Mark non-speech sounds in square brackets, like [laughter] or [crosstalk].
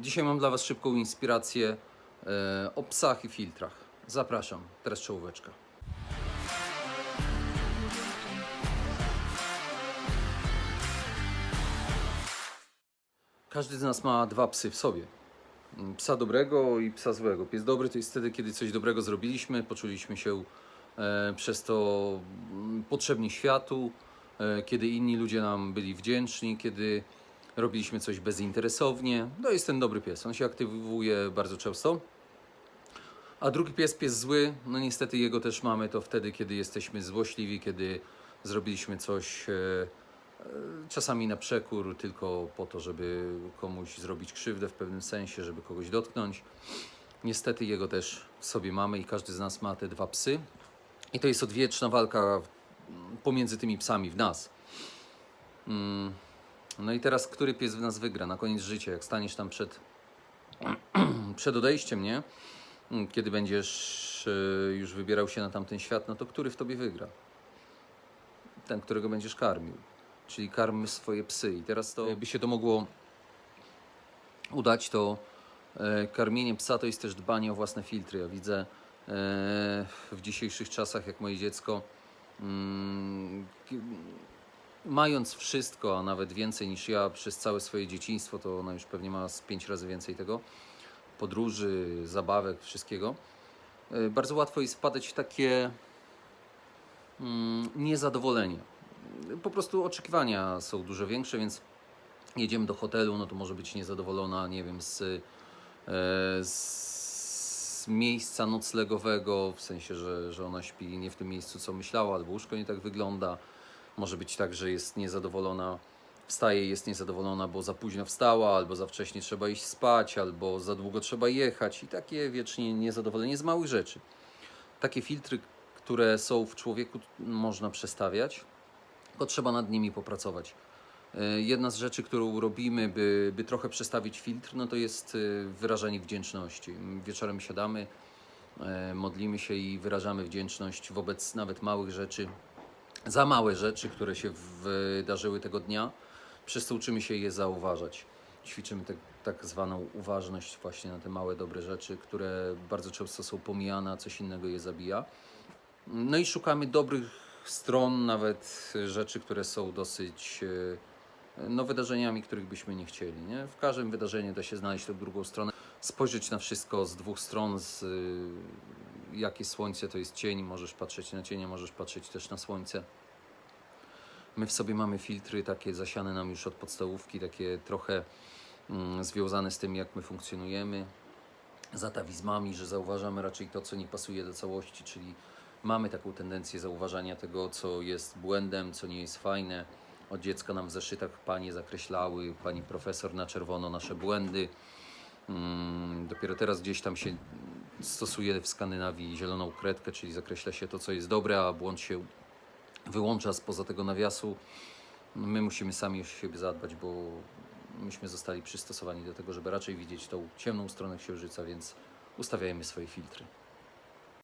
Dzisiaj mam dla Was szybką inspirację e, o psach i filtrach. Zapraszam, teraz czołóweczka. Każdy z nas ma dwa psy w sobie. Mm, Psa dobrego i psa złego. Pies dobry to jest wtedy, kiedy coś dobrego zrobiliśmy, poczuliśmy się e, przez to mm, potrzebni światu, e, kiedy inni ludzie nam byli wdzięczni, kiedy robiliśmy coś bezinteresownie. To jest ten dobry pies. On się aktywuje bardzo często. A drugi pies, pies zły, no niestety jego też mamy to wtedy, kiedy jesteśmy złośliwi, kiedy zrobiliśmy coś e, e, czasami na przekór, tylko po to, żeby komuś zrobić krzywdę w pewnym sensie, żeby kogoś dotknąć. Niestety jego też sobie mamy i każdy z nas ma te dwa psy. I to jest odwieczna walka pomiędzy tymi psami w nas. Mm. No i teraz, który pies w nas wygra na koniec życia, jak staniesz tam przed, [clears throat] przed odejściem, nie? Kiedy będziesz e, już wybierał się na tamten świat, no to który w tobie wygra? Ten, którego będziesz karmił. Czyli karmy swoje psy. I teraz to, by się to mogło udać, to e, karmienie psa to jest też dbanie o własne filtry. Ja widzę e, w dzisiejszych czasach, jak moje dziecko mm, mając wszystko, a nawet więcej niż ja przez całe swoje dzieciństwo, to ona już pewnie ma z pięć razy więcej tego, podróży, zabawek, wszystkiego, e, bardzo łatwo jest wpadać w takie mm, niezadowolenie. Po prostu oczekiwania są dużo większe, więc jedziemy do hotelu, no to może być niezadowolona, nie wiem, z, e, z miejsca noclegowego, w sensie, że, że ona śpi nie w tym miejscu, co myślała, albo łóżko nie tak wygląda. Może być tak, że jest niezadowolona, wstaje jest niezadowolona, bo za późno wstała, albo za wcześnie trzeba iść spać, albo za długo trzeba jechać i takie wiecznie niezadowolenie z małych rzeczy. Takie filtry, które są w człowieku, można przestawiać, tylko trzeba nad nimi popracować. E, Jedna z rzeczy, którą robimy, by, by trochę przestawić filtr, no to jest e, wyrażanie wdzięczności. Wieczorem siadamy, e, modlimy się i wyrażamy wdzięczność wobec nawet małych rzeczy, za małe rzeczy, które się wydarzyły tego dnia, przez co uczymy się je zauważać. Ćwiczymy tak, tak zwaną uważność właśnie na te małe, dobre rzeczy, które bardzo często są pomijane, a coś innego je zabija. No i szukamy dobrych stron, nawet rzeczy, które są dosyć e, no, wydarzeniami, których byśmy nie chcieli. Nie? W każdym wydarzeniu da się znaleźć tę drugą stronę, spojrzeć na wszystko z dwóch stron, z, jakie słońce to jest cień, możesz patrzeć na cienie, możesz patrzeć też na słońce. My w sobie mamy filtry takie zasiane nam już od podstałówki, takie trochę mm, związane z tym, jak my funkcjonujemy z atawizmami, że zauważamy raczej to, co nie pasuje do całości, czyli mamy taką tendencję zauważania tego, co jest błędem, co nie jest fajne. Od dziecka nam w zeszytach panie zakreślały, pani profesor na czerwono nasze błędy. Mm, Dopiero teraz gdzieś tam się stosuje w Skandynawii zieloną kredkę, czyli zakreśla się to, co jest dobre, a błąd się wyłącza spoza tego nawiasu. My musimy sami o siebie zadbać, bo myśmy zostali przystosowani do tego, żeby raczej widzieć tą ciemną stronę księżyca, więc ustawiajmy swoje filtry.